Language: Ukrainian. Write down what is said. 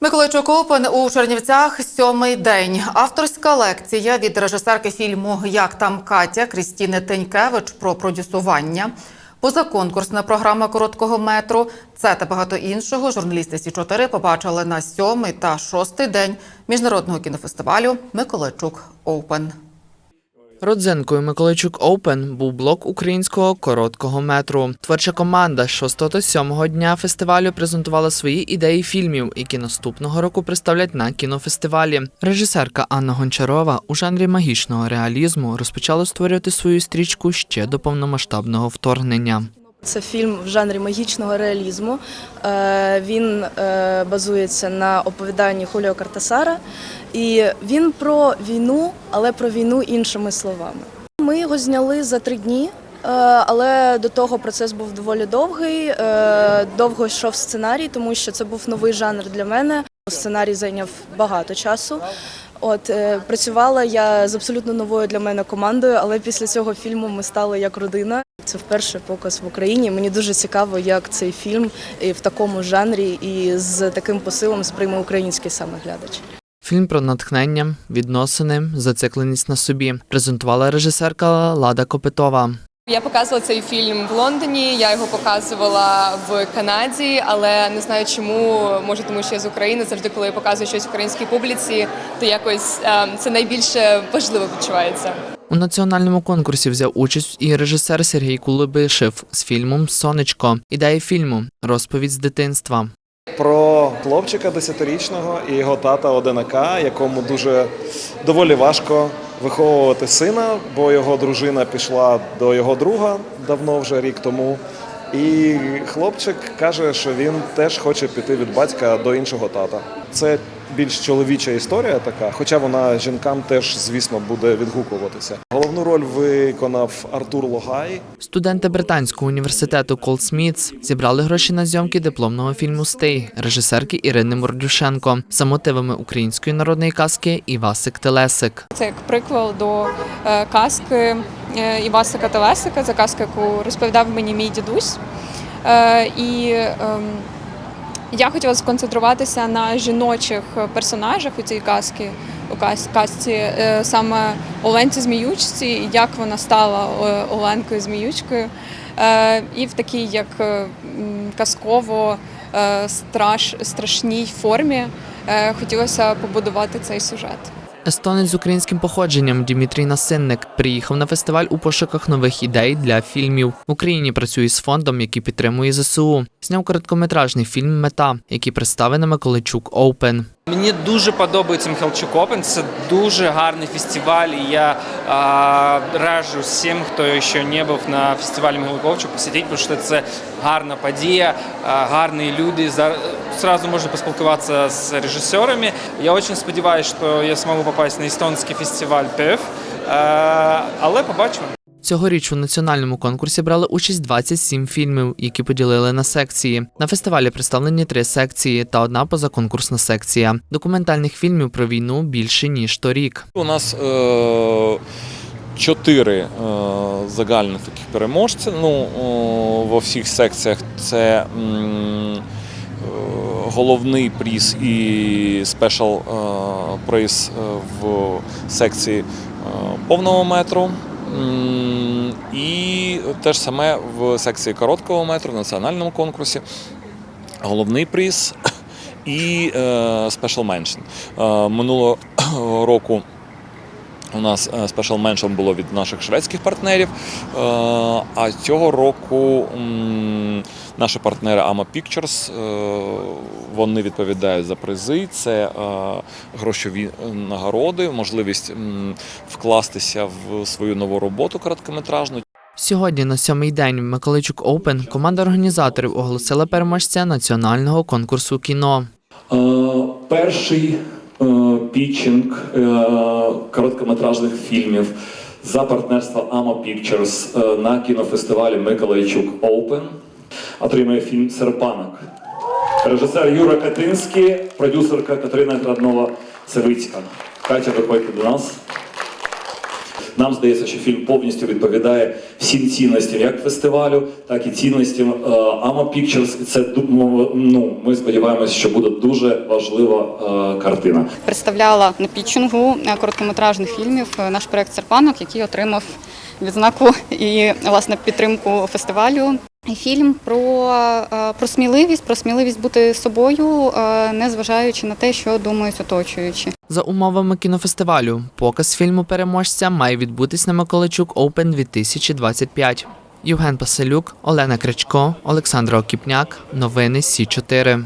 Миколайчук Опен у Чернівцях сьомий день. Авторська лекція від режисерки фільму Як там Катя Крістіни Тенькевич про продюсування. Позаконкурсна програма короткого метру. Це та багато іншого. Журналісти Сі 4 побачили на сьомий та шостий день міжнародного кінофестивалю Миколайчук Опен. Родзинкою Миколайчук Оупен був блок українського короткого метру. Творча команда 6 та 7 дня фестивалю презентувала свої ідеї фільмів, які наступного року представлять на кінофестивалі. Режисерка Анна Гончарова у жанрі магічного реалізму розпочала створювати свою стрічку ще до повномасштабного вторгнення. Це фільм в жанрі магічного реалізму. Е, Він е, базується на оповіданні Хуліо Картасара, і він про війну, але про війну іншими словами. Ми його зняли за три дні. е, Але до того процес був доволі довгий. Довго йшов сценарій, тому що це був новий жанр для мене. Сценарій зайняв багато часу. От е, працювала я з абсолютно новою для мене командою, але після цього фільму ми стали як родина. Це вперше показ в Україні. Мені дуже цікаво, як цей фільм в такому жанрі і з таким посилом сприйме український саме глядач. Фільм про натхнення, відносини, зацикленість на собі презентувала режисерка Лада Копитова. Я показувала цей фільм в Лондоні. Я його показувала в Канаді, але не знаю чому. Може, тому що я з України. Завжди, коли я показую щось українській публіці, то якось ем, це найбільше важливо відчувається. У національному конкурсі взяв участь і режисер Сергій Кулебишев з фільмом Сонечко. Ідея фільму розповідь з дитинства. Про хлопчика десятирічного і його тата одинака, якому дуже доволі важко виховувати сина, бо його дружина пішла до його друга давно вже рік тому. І хлопчик каже, що він теж хоче піти від батька до іншого тата. Це більш чоловіча історія така, хоча вона жінкам теж, звісно, буде відгукуватися. Головну роль виконав Артур Логай. Студенти британського університету Колсмітс зібрали гроші на зйомки дипломного фільму Стей режисерки Ірини Мордюшенко за мотивами української народної казки Івасик Телесик. Це як приквел до е, казки е, Івасика Телесика, це казка, яку розповідав мені мій дідусь. Е, і ем, я хотіла сконцентруватися на жіночих персонажах у цій казці, у казці, е, саме Оленці Зміючці, як вона стала е, Оленкою Зміючкою. Е, І в такій як казково страш, страшній формі хотілося побудувати цей сюжет. Естонець з українським походженням Дмитрій Насинник приїхав на фестиваль у пошуках нових ідей для фільмів. В Україні працює з фондом, який підтримує ЗСУ. Зняв короткометражний фільм Мета, який представив на Миколайчук Оупен. Мені дуже подобається Михайлчук Опен. Це дуже гарний фестиваль. І я а, раджу всім, хто ще не був на фестивалі Михайлковичу, посетити, тому що це гарна подія, гарні люди. Сразу можна поспілкуватися з режисерами. Я дуже сподіваюся, що я зможу попасть на естонський фестиваль ПЕФ, але побачимо. Цьогоріч у національному конкурсі брали участь 27 фільмів, які поділили на секції. На фестивалі представлені три секції та одна позаконкурсна секція. Документальних фільмів про війну більше ніж торік. У нас е, чотири е, загальних таких переможця. Ну, о, во всіх секціях це м, е, головний приз і спешл е, приз е, в секції е, повного метру. І те ж саме в секції короткого метру в національному конкурсі. Головний приз і спешл меншин. Минулого року у нас спешл меншин було від наших шведських партнерів. е, А цього року наші партнери AMA Pictures, е, вони відповідають за призи. Це е, грошові нагороди, можливість вкластися в свою нову роботу короткометражну. Сьогодні, на сьомий день в Миколайчук Оупен, команда організаторів оголосила переможця національного конкурсу кіно. Перший пітчинг е, короткометражних фільмів за партнерство AMA Pictures е, на кінофестивалі Миколайчук Open отримує фільм Серпанок. Режисер Юра Катинський, продюсерка Катерина Граднова Савицька. Катя, виходьте до нас. Нам здається, що фільм повністю відповідає всім цінностям як фестивалю, так і цінностям е, Ама Pictures. Це ду- ну, ми сподіваємося, що буде дуже важлива е, картина. представляла на пітчингу е, короткометражних фільмів е, наш проект Серпанок, який отримав відзнаку і власне підтримку фестивалю. Фільм про, е, про сміливість, про сміливість бути собою, е, незважаючи на те, що думають оточуючі. За умовами кінофестивалю, показ фільму переможця має відбутись на Миколичук Open 2025. Євген Паселюк, Олена Кричко, Олександра Окіпняк. Новини Сі 4